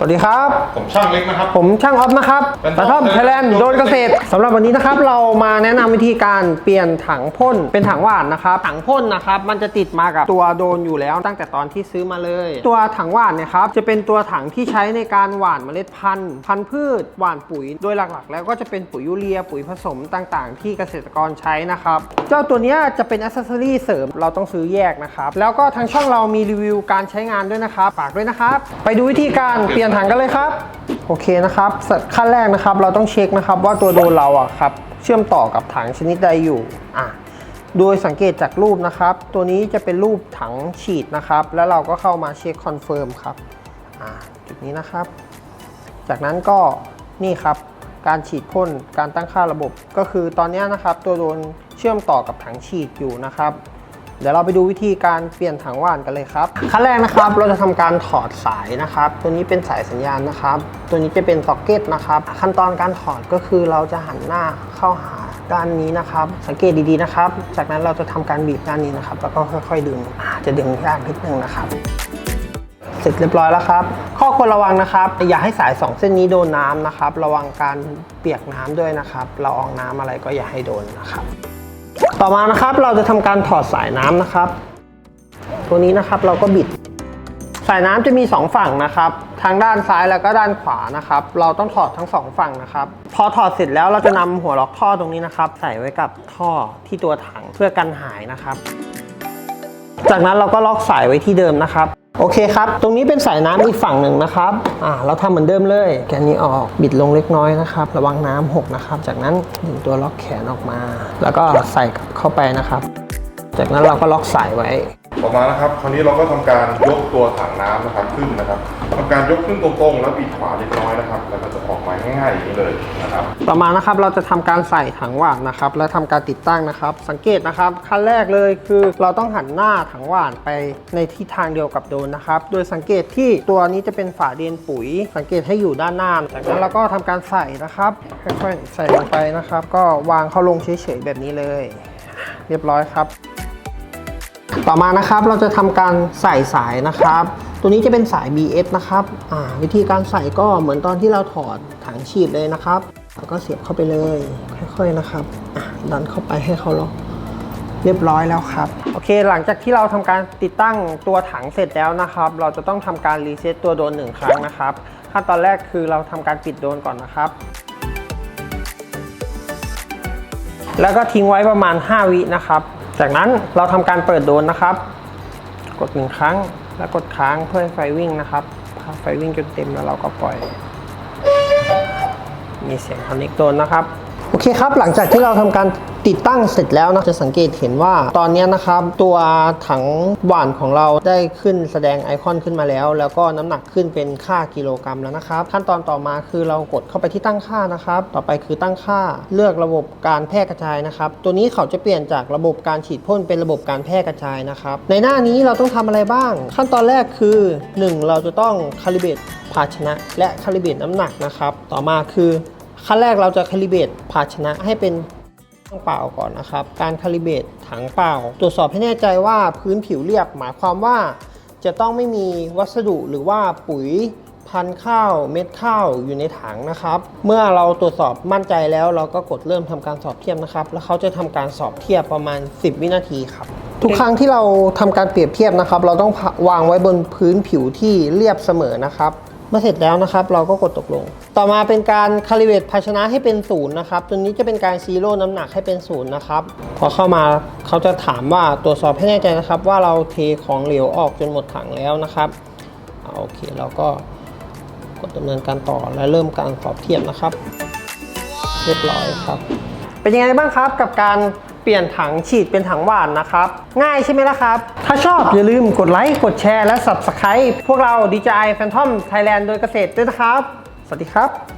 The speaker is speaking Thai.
สวัสดีครับ ผมช่างเล็กนะครับ ผมช่างออฟนะครับเป็นกระท่อมไทยแลนด์โดนเกษตรสำหรับวันนี้นะครับ เรามาแนะนำวิธีการเปลี่ยนถังพ่นเป็นถังหว่านนะครับ ถังพ่นนะครับ มันจะติดมากับตัวโดนอยู่แล้วตั้งแต่ตอนที่ซื้อมาเลย ตัวถังหว่านเนี่ยครับจะเป็นตัวถังที่ใช้ในการหว่านเมล็ดพันธุ์ พันธุ์พืชหว่านปุ๋ย โดยหลักๆ แล้วก็จะเป็นปุ๋ยยูเรีย ปุ๋ยผสมต่างๆ ที่เกษตรกรใช้นะครับ เจ้าตัวเนี้ยจะเป็นอ c เซ s ซอรี่เสริมเราต้องซื้อแยกนะครับแล้วก็ทางช่องเรามีรีวิวการใช้งานด้วยนะครับฝากด้วยนะครับไปดูวิธีการเปลี่ยนถังกันเลยครับโอเคนะครับขั้นแรกนะครับเราต้องเช็คนะครับว่าตัวโดนเราอะครับเชื่อมต่อกับถังชนิดใดอยู่อะโดยสังเกตจากรูปนะครับ ตัวนี้จะเป็นรูปถังฉีดนะครับ แล้วเราก็เข้ามาเช็คคอนเฟิร์มครับอะจุดนี้นะครับ จากนั้นก็นี่ครับการฉีดพ่นการตั้งค่าระบบ ก็คือตอนนี้นะครับ ตัวโดนเชื่อมต่อกับถังฉีดอยู่นะครับ เดี๋ยวเราไปดูวิธีการเปลี่ยนถังว่านกันเลยครับ ขั้นแรกนะครับเราจะทำการถอดสายนะครับ ตัวนี้เป็นสายสัญญาณนะครับ ตัวนี้จะเป็นซ็อกเก็ตนะครับ ขั้นตอนการถอดก็คือเราจะหันหน้าเข้าหาด้านนี้นะครับ สังเกตดีๆนะครับ จากนั้นเราจะทำการบีบด้านนี้นะครับ แล้วก็ค่อยๆดึงจะดึงยากนิดนึงนะครับเสร็จเรียบร้อยแล้วครับ ข้อควรระวังนะครับ อย่าให้สาย 2 เส้นนี้โดนน้ำนะครับ ระวังการเปียกน้ำด้วยนะครับละอองน้ำอะไรก็อย่าให้โดนนะครับ ต่อมานะครับเราจะทำการถอดสายน้ำนะครับ ตัวนี้นะครับเราก็บิด สายน้ำจะมี 2 ฝั่งนะครับ ทางด้านซ้ายแล้วก็ด้านขวานะครับ เราต้องถอดทั้ง 2 ฝั่งนะครับ พอถอดเสร็จแล้วเราจะนำหัวล็อกท่อตรงนี้นะครับ ใส่ไว้กับท่อที่ตัวถังเพื่อกันหายนะครับ จากนั้นเราก็ล็อกสายไว้ที่เดิมนะครับ โอเคครับ ตรงนี้เป็นสายน้ำอีกฝั่งหนึ่งนะครับ อ่า เราทำเหมือนเดิมเลย แกนนี้ออก บิดลงเล็กน้อยนะครับ ระวังน้ำหกนะครับ จากนั้นดึงตัวล็อกแขนออกมา แล้วก็ใส่เข้าไปนะครับ จากนั้นเราก็ล็อกสายไว้ ต่อมานะครับ คราวนี้เราก็ทำการยกตัวถังน้ำนะครับขึ้นนะครับทำการยกขึ้นตรงๆ แล้วบิดขวาเล็กน้อยนะครับ แล้วก็จะออกมาง่ายๆอย่างนี้เลยนะครับ ต่อมานะครับเราจะทำการใส่ถังหว่านนะครับ และทำการติดตั้งนะครับ สังเกตนะครับขั้นแรกเลยคือเราต้องหันหน้าถังหว่านไปในทิศทางเดียวกับโดนนะครับ โดยสังเกตที่ตัวนี้จะเป็นฝาเดียนปุ๋ย สังเกตให้อยู่ด้านหน้า จากนั้นเราก็ทำการใส่นะครับ ค่อยๆใส่ลงไปนะครับ ก็วางเข้าลงเฉยๆแบบนี้เลย เรียบร้อยครับ ต่อมานะครับเราจะทำการใส่สายนะครับ ตัวนี้จะเป็นสาย BS นะครับวิธีการใส่ก็เหมือนตอนที่เราถอดถังฉีดเลยนะครับแล้วก็เสียบเข้าไปเลยค่อยๆนะครับดันเข้าไปให้เขาล็อกเรียบร้อยแล้วครับโอเคหลังจากที่เราทำการติดตั้งตัวถังเสร็จแล้วนะครับ เราจะต้องทำการรีเซ็ตตัวโดนหนึ่งครั้งนะครับขั้นตอนแรกคือเราทำการปิดโดนก่อนนะครับ แล้วก็ทิ้งไว้ประมาณ 5 วินะครับ จากนั้นเราทำการเปิดโดรนนะครับ กดหนึ่งครั้งแล้วกดค้างเพื่อให้ไฟวิ่งนะครับไฟวิ่งจนเต็มแล้วเราก็ปล่อย มีเสียงคอนเนคโดนนะครับ โอเคครับ หลังจากที่เราทำการติดตั้งเสร็จแล้วนะจะสังเกตเห็นว่าตอนนี้นะครับ ตัวถังหวานของเราได้ขึ้นแสดงไอคอนขึ้นมาแล้ว แล้วก็น้ำหนักขึ้นเป็นค่ากิโลกรัมแล้วนะครับ ขั้นตอนต่อมาคือเรากดเข้าไปที่ตั้งค่านะครับ ต่อไปคือตั้งค่าเลือกระบบการแพร่กระจายนะครับ ตัวนี้เขาจะเปลี่ยนจากระบบการฉีดพ่นเป็นระบบการแพร่กระจายนะครับ ในหน้านี้เราต้องทำอะไรบ้าง ขั้นตอนแรกคือ 1 เราจะต้องคาลิเบตภาชนะ และคาลิเบตน้ำหนักนะครับ ต่อมาคือ ขั้นแรกเราจะคาลิเบตภาชนะให้เป็นถังเปล่าก่อนนะครับ การคาลิเบตถังเปล่า ตรวจสอบให้แน่ใจว่าพื้นผิวเรียบ หมายความว่าจะต้องไม่มีวัสดุหรือว่าปุ๋ยพันข้าวเม็ดข้าวอยู่ในถังนะครับ เมื่อเราตรวจสอบมั่นใจแล้ว เราก็กดเริ่มทำการสอบเทียบนะครับ แล้วเขาจะทำการสอบเทียบประมาณ 10 วินาทีครับ ทุกครั้งที่เราทำการเปรียบเทียบนะครับ เราต้องวางไว้บนพื้นผิวที่เรียบเสมอนะครับ เมื่อเสร็จแล้วนะครับ เราก็กดตกลง ต่อมาเป็นการคาลิเบตภาชนะให้เป็นศูนย์นะครับ ตัวนี้จะเป็นการซีโร่น้ำหนักให้เป็นศูนย์นะครับ พอเข้ามาเขาจะถามว่าตรวจสอบให้แน่ใจนะครับ ว่าเราเทของเหลวออกจนหมดถังแล้วนะครับอ่าโอเคเราก็กดดำเนินการต่อและเริ่มการสอบเทียบนะครับ เรียบร้อยครับ เป็นยังไงบ้างครับกับการ เปลี่ยนถังฉีดเป็นถังหวานนะครับ ง่ายใช่ไหมล่ะครับ ถ้าชอบอย่าลืมกดไลค์กดแชร์และ Subscribe พวกเรา DJI Phantom Thailand โดยเกษตรด้วยนะครับ สวัสดีครับ